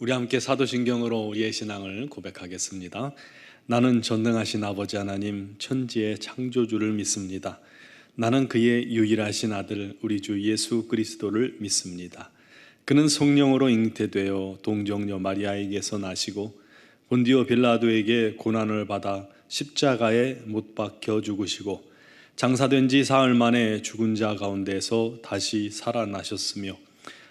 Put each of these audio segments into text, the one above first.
우리 함께 사도신경으로 우리의 신앙을 고백하겠습니다. 나는 전능하신 아버지 하나님 천지의 창조주를 믿습니다. 나는 그의 유일하신 아들 우리 주 예수 그리스도를 믿습니다. 그는 성령으로 잉태되어 동정녀 마리아에게서 나시고 본디오 빌라도에게 고난을 받아 십자가에 못 박혀 죽으시고 장사된 지 사흘 만에 죽은 자 가운데서 다시 살아나셨으며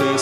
빠른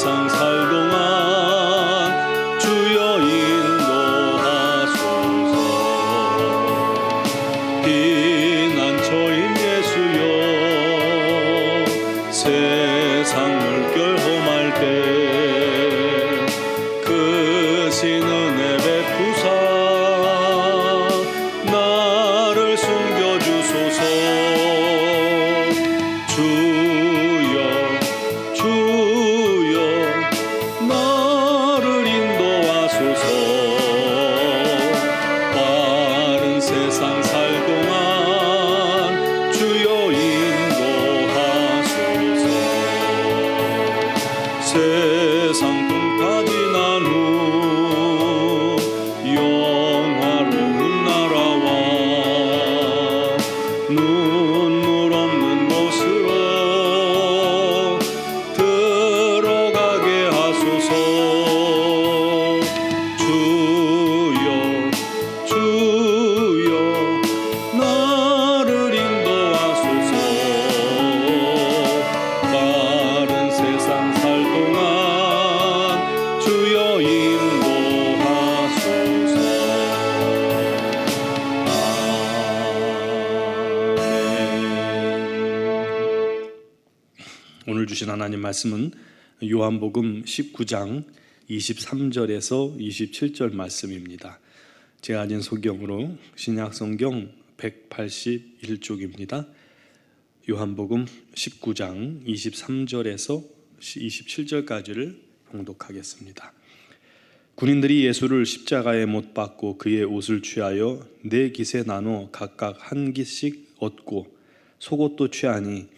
주신 하나님 말씀은 요한복음 19장 23절에서 27절 말씀입니다. 제가 가진 소경으로 신약 성경 181쪽입니다. 요한복음 19장 23절에서 27절까지를 봉독하겠습니다. 군인들이 예수를 십자가에 못 박고 그의 옷을 취하여 네 깃에 나눠 각각 한 깃씩 얻고 속옷도 취하니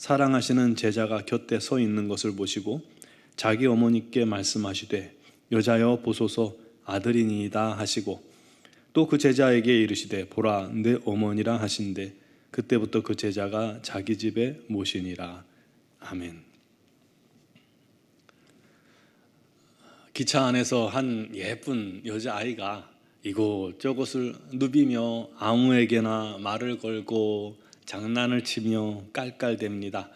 사랑하시는 제자가 곁에 서 있는 것을 보시고 자기 어머니께 말씀하시되 여자여 보소서. 아들이니이다. 하시고 또 그 제자에게 이르시되 보라 내 어머니라. 하신대 그때부터 그 제자가 자기 집에 모시니라. 아멘. 기차 안에서 한 예쁜 여자 아이가 이곳저곳을 누비며 아무에게나 말을 걸고 장난을 치며 깔깔댑니다.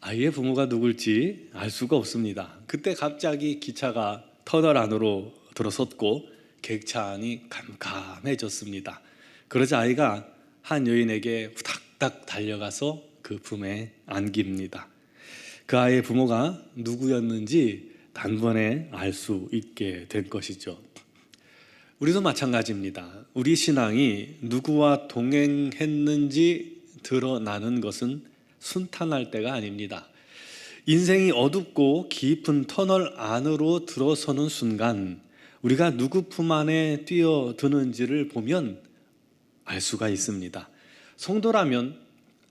아이의 부모가 누굴지 알 수가 없습니다. 그때 갑자기 기차가 터널 안으로 들어섰고 객차 안이 캄캄해졌습니다. 그러자 아이가 한 여인에게 후닥닥 달려가서 그 품에 안깁니다. 그 아이의 부모가 누구였는지 단번에 알 수 있게 된 것이죠. 우리도 마찬가지입니다. 우리 신앙이 누구와 동행했는지 드러나는 것은 순탄할 때가 아닙니다. 인생이 어둡고 깊은 터널 안으로 들어서는 순간 우리가 누구 품 안에 뛰어드는지를 보면 알 수가 있습니다. 성도라면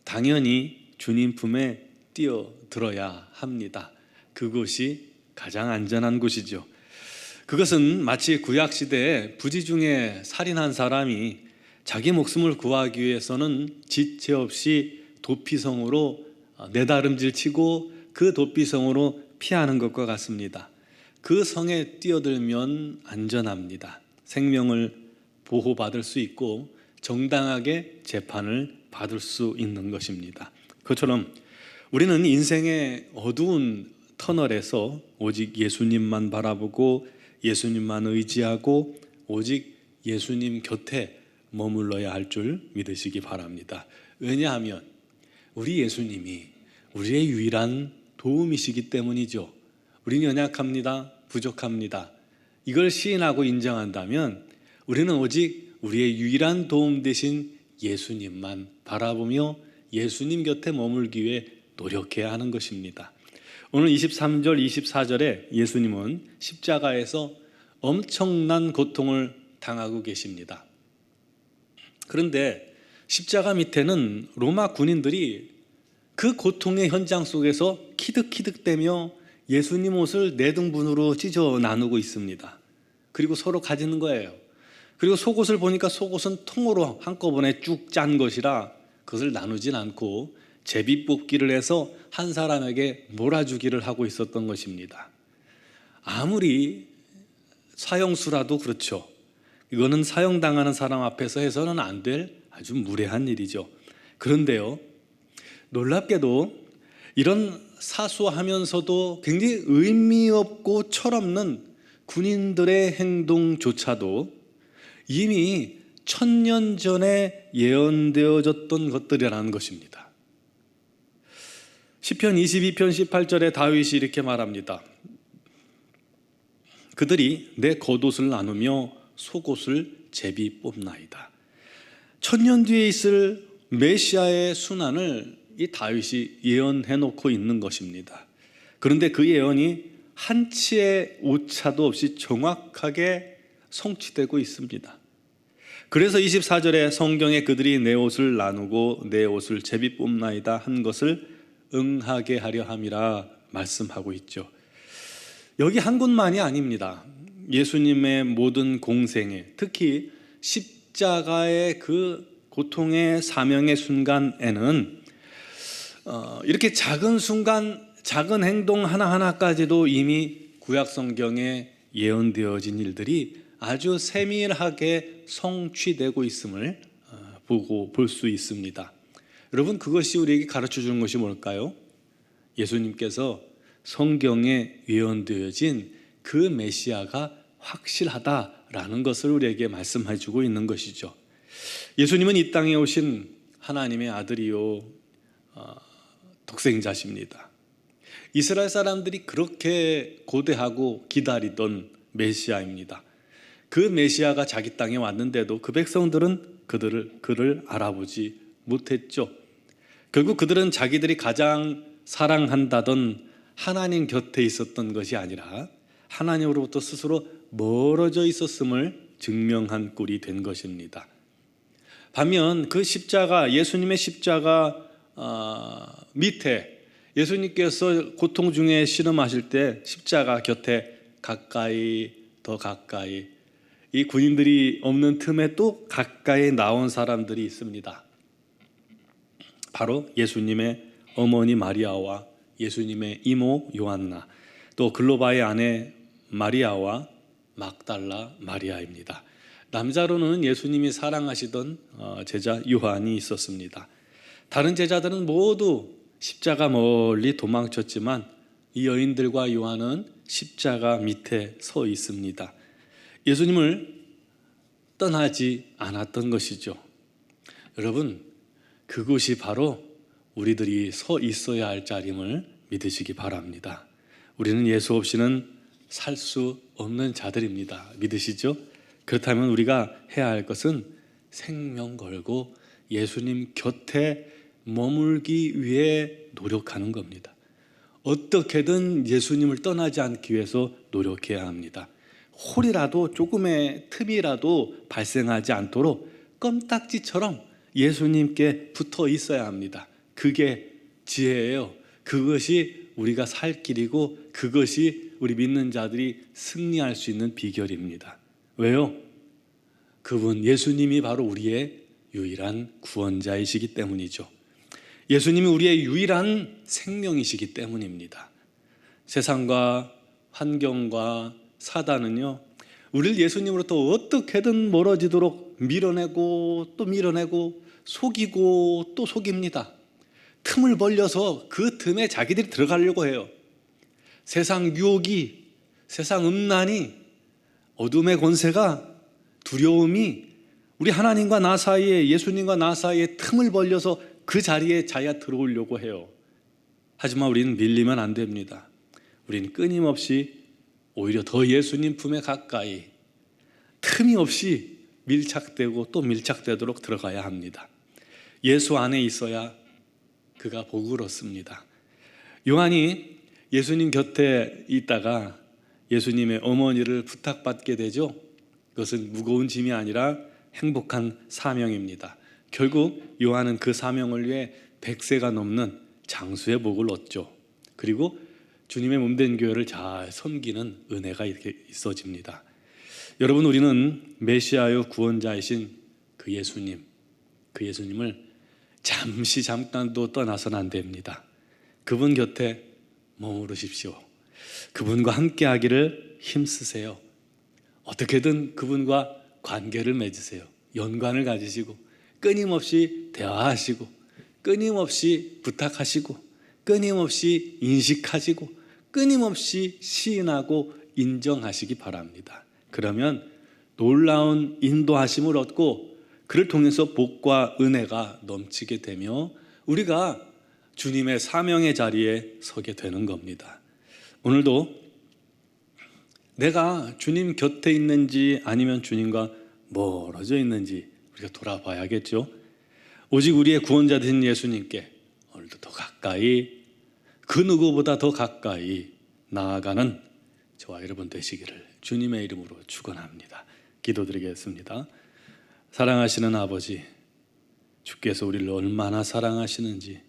당연히 주님 품에 뛰어들어야 합니다. 그곳이 가장 안전한 곳이죠. 그것은 마치 구약 시대에 부지 중에 살인한 사람이 자기 목숨을 구하기 위해서는 지체 없이 도피성으로 내다름질 치고 그 도피성으로 피하는 것과 같습니다. 그 성에 뛰어들면 안전합니다. 생명을 보호받을 수 있고 정당하게 재판을 받을 수 있는 것입니다. 그처럼 우리는 인생의 어두운 터널에서 오직 예수님만 바라보고 예수님만 의지하고 오직 예수님 곁에 머물러야 할 줄 믿으시기 바랍니다. 왜냐하면 우리 예수님이 우리의 유일한 도움이시기 때문이죠. 우리는 연약합니다. 부족합니다. 이걸 시인하고 인정한다면 우리는 오직 우리의 유일한 도움 되신 예수님만 바라보며 예수님 곁에 머물기 위해 노력해야 하는 것입니다. 오늘 23절, 24절에 예수님은 십자가에서 엄청난 고통을 당하고 계십니다. 그런데 십자가 밑에는 로마 군인들이 그 고통의 현장 속에서 키득키득대며 예수님 옷을 네 등분으로 찢어 나누고 있습니다. 그리고 서로 가지는 거예요. 그리고 속옷을 보니까 속옷은 통으로 한꺼번에 쭉 짠 것이라 그것을 나누진 않고 제비 뽑기를 해서 한 사람에게 몰아주기를 하고 있었던 것입니다. 아무리 사형수라도 그렇죠. 이거는 사형당하는 사람 앞에서 해서는 안 될 아주 무례한 일이죠. 그런데요, 놀랍게도 이런 사소하면서도 굉장히 의미 없고 철없는 군인들의 행동조차도 이미 천년 전에 예언되어졌던 것들이라는 것입니다. 시편 22편 18절에 다윗이 이렇게 말합니다. 그들이 내 겉옷을 나누며 속옷을 제비 뽑나이다. 천년 뒤에 있을 메시아의 순환을 이 다윗이 예언해 놓고 있는 것입니다. 그런데 그 예언이 한치의 오차도 없이 정확하게 성취되고 있습니다. 그래서 24절에 성경에 그들이 내 옷을 나누고 내 옷을 제비 뽑나이다 한 것을 응하게 하려 함이라 말씀하고 있죠. 여기 한 곳만이 아닙니다. 예수님의 모든 공생에 특히 십자가의 그 고통의 사명의 순간에는 어, 이렇게 작은 순간, 작은 행동 하나하나까지도 이미 구약 성경에 예언되어진 일들이 아주 세밀하게 성취되고 있음을 어, 보고 볼 수 있습니다. 여러분 그것이 우리에게 가르쳐 주는 것이 뭘까요? 예수님께서 성경에 예언되어진 그 메시아가 확실하다라는 것을 우리에게 말씀해 주고 있는 것이죠. 예수님은 이 땅에 오신 하나님의 아들이요 어, 독생자십니다. 이스라엘 사람들이 그렇게 고대하고 기다리던 메시아입니다. 그 메시아가 자기 땅에 왔는데도 그 백성들은 그들을 그를 알아보지 못했죠. 결국 그들은 자기들이 가장 사랑한다던 하나님 곁에 있었던 것이 아니라 하나님으로부터 스스로 멀어져 있었음을 증명한 꼴이 된 것입니다. 반면 그 십자가 예수님의 십자가 어, 밑에 예수님께서 고통 중에 신음하실 때 십자가 곁에 가까이 더 가까이 이 군인들이 없는 틈에 또 가까이 나온 사람들이 있습니다. 바로 예수님의 어머니 마리아와 예수님의 이모 요한나 또 글로바의 아내 마리아와 막달라 마리아입니다. 남자로는 예수님이 사랑하시던 어, 제자 요한이 있었습니다. 다른 제자들은 모두 십자가 멀리 도망쳤지만 이 여인들과 요한은 십자가 밑에 서 있습니다. 예수님을 떠나지 않았던 것이죠. 여러분, 그곳이 바로 우리들이 서 있어야 할 자림을 믿으시기 바랍니다. 우리는 예수 없이는 살 수 없는 자들입니다. 믿으시죠? 그렇다면 우리가 해야 할 것은 생명 걸고 예수님 곁에 머물기 위해 노력하는 겁니다. 어떻게든 예수님을 떠나지 않기 위해서 노력해야 합니다. 홀이라도 조금의 틈이라도 발생하지 않도록 껌딱지처럼 예수님께 붙어 있어야 합니다. 그게 지혜예요. 그것이 우리가 살 길이고 그것이 우리 믿는 자들이 승리할 수 있는 비결입니다. 왜요? 그분 예수님이 바로 우리의 유일한 구원자이시기 때문이죠. 예수님이 우리의 유일한 생명이시기 때문입니다. 세상과 환경과 사단은요, 우리를 예수님으로부터 어떻게든 멀어지도록 밀어내고 또 밀어내고 속이고 또 속입니다. 틈을 벌려서 그 틈에 자기들이 들어가려고 해요. 세상 유혹이, 세상 음란이, 어둠의 권세가 두려움이 우리 하나님과 나 사이에 예수님과 나 사이에 틈을 벌려서 그 자리에 자기가 들어오려고 해요. 하지만 우리는 밀리면 안 됩니다. 우리는 끊임없이 오히려 더 예수님 품에 가까이 틈이 없이 밀착되고 또 밀착되도록 들어가야 합니다. 예수 안에 있어야 그가 복을 얻습니다. 요한이 예수님 곁에 있다가 예수님의 어머니를 부탁받게 되죠. 그것은 무거운 짐이 아니라 행복한 사명입니다. 결국 요한은 그 사명을 위해 100세가 넘는 장수의 복을 얻죠. 그리고 주님의 몸된 교회를 잘 섬기는 은혜가 이렇게 있어집니다. 여러분 우리는 메시아요 구원자이신 그 예수님, 그 예수님을 잠시 잠깐도 떠나서는 안 됩니다. 그분 곁에 머무르십시오. 그분과 함께 하기를 힘쓰세요. 어떻게든 그분과 관계를 맺으세요. 연관을 가지시고 끊임없이 대화하시고 끊임없이 부탁하시고 끊임없이 인식하시고 끊임없이 시인하고 인정하시기 바랍니다. 그러면 놀라운 인도하심을 얻고 그를 통해서 복과 은혜가 넘치게 되며 우리가 주님의 사명의 자리에 서게 되는 겁니다. 오늘도 내가 주님 곁에 있는지 아니면 주님과 멀어져 있는지 우리가 돌아봐야겠죠. 오직 우리의 구원자 되신 예수님께 오늘도 더 가까이 그 누구보다 더 가까이 나아가는 저와 여러분 되시기를 주님의 이름으로 축원합니다. 기도드리겠습니다. 사랑하시는 아버지, 주께서 우리를 얼마나 사랑하시는지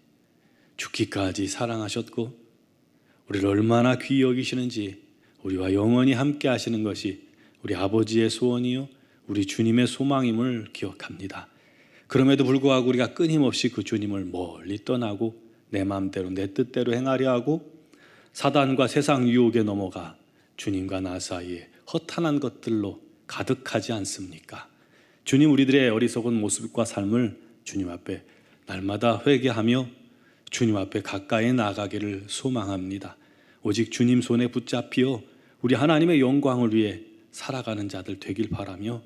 죽기까지 사랑하셨고 우리를 얼마나 귀히 여기시는지 우리와 영원히 함께 하시는 것이 우리 아버지의 소원이요 우리 주님의 소망임을 기억합니다. 그럼에도 불구하고 우리가 끊임없이 그 주님을 멀리 떠나고 내 마음대로 내 뜻대로 행하려 하고 사단과 세상 유혹에 넘어가 주님과 나 사이에 허탄한 것들로 가득하지 않습니까? 주님 우리들의 어리석은 모습과 삶을 주님 앞에 날마다 회개하며 주님 앞에 가까이 나가기를 소망합니다. 오직 주님 손에 붙잡히어 우리 하나님의 영광을 위해 살아가는 자들 되길 바라며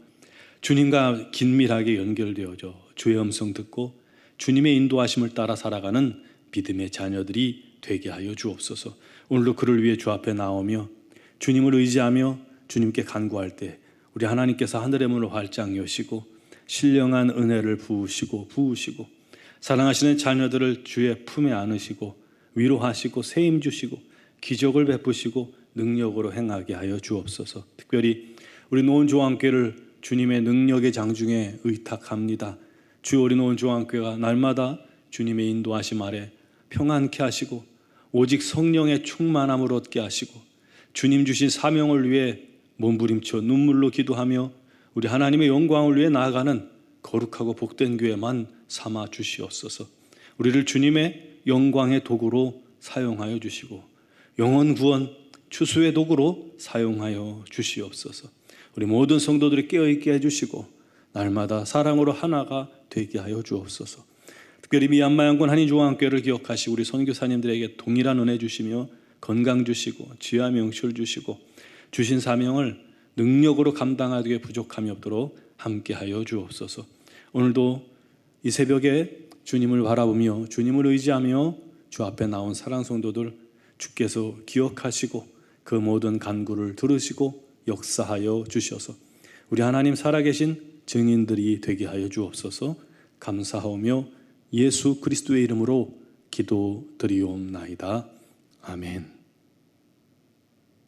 주님과 긴밀하게 연결되어져 주의 음성 듣고 주님의 인도하심을 따라 살아가는 믿음의 자녀들이 되게 하여 주옵소서. 오늘도 그를 위해 주 앞에 나오며 주님을 의지하며 주님께 간구할 때 우리 하나님께서 하늘의 문을 활짝 여시고 신령한 은혜를 부으시고 부으시고 사랑하시는 자녀들을 주의 품에 안으시고 위로하시고 세임 주시고 기적을 베푸시고 능력으로 행하게 하여 주옵소서. 특별히 우리 노원 조항교를 주님의 능력의 장중에 의탁합니다. 주 우리 노원 조항교가 날마다 주님의 인도하심 아래 평안케 하시고 오직 성령의 충만함을 얻게 하시고 주님 주신 사명을 위해 몸부림쳐 눈물로 기도하며 우리 하나님의 영광을 위해 나아가는 거룩하고 복된 교회만 삼아 주시옵소서. 우리를 주님의 영광의 도구로 사용하여 주시고 영원 구원 추수의 도구로 사용하여 주시옵소서. 우리 모든 성도들이 깨어 있게 해 주시고 날마다 사랑으로 하나가 되게 하여 주옵소서. 특별히 미얀마 양군 한인조항교회를 기억하시고 우리 선교사님들에게 동일한 은혜 주시며 건강 주시고 지혜와 명철 주시고 주신 사명을 능력으로 감당하기에 부족함이 없도록 함께하여 주옵소서. 오늘도 이 새벽에 주님을 바라보며 주님을 의지하며 주 앞에 나온 사랑 성도들 주께서 기억하시고 그 모든 간구를 들으시고 역사하여 주셔서 우리 하나님 살아계신 증인들이 되게 하여 주옵소서 감사하며 예수 그리스도의 이름으로 기도드리옵나이다. 아멘.